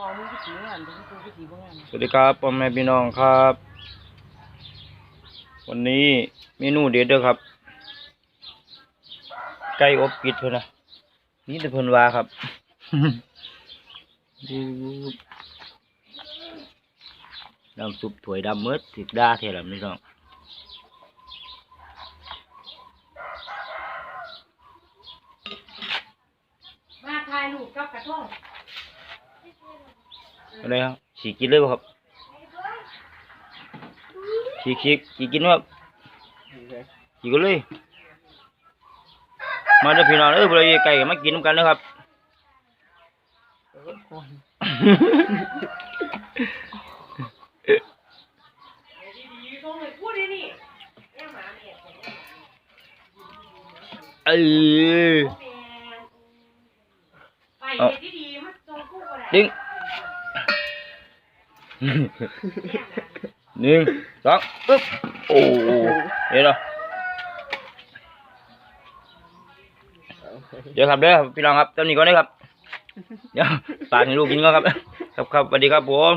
พอมึงก็สีงานมึงกูก็สีบ่งานสวัสดีครับพ่อแม่พี่น้องครับ วันนี้เมนูเด็ดเด้อครับ ไก่อบปิดเพิ่นนะนี่แต่เพิ่นว่าครับน้ำซุปถ้วยดำมืดติดด้าเท่าไหร่ไม่ต้องมาถ่ายรูปกับกระทง อะไรครับสีกินเลยบ่ครับสีขีสีกินครับสีกันเลย มาเด้อพี่น้องเอ้ยพวกเราไก่มากินน้ำกันนะครับตรงเลยพูดดินี่แม่หมาเนี่ยเอ้ยไปเฮ็ดดีๆมันตรงคู่กันแหนึ่งสองปึ๊บโอ้เดี๋ยวเนาะเดี๋ยวครับเด้อพี่รองครับเจ้านี้ก่อนนะครับเดี๋ยวฝากให้ลูกกินก่อนครับ ครับครับสวัสดีครับผม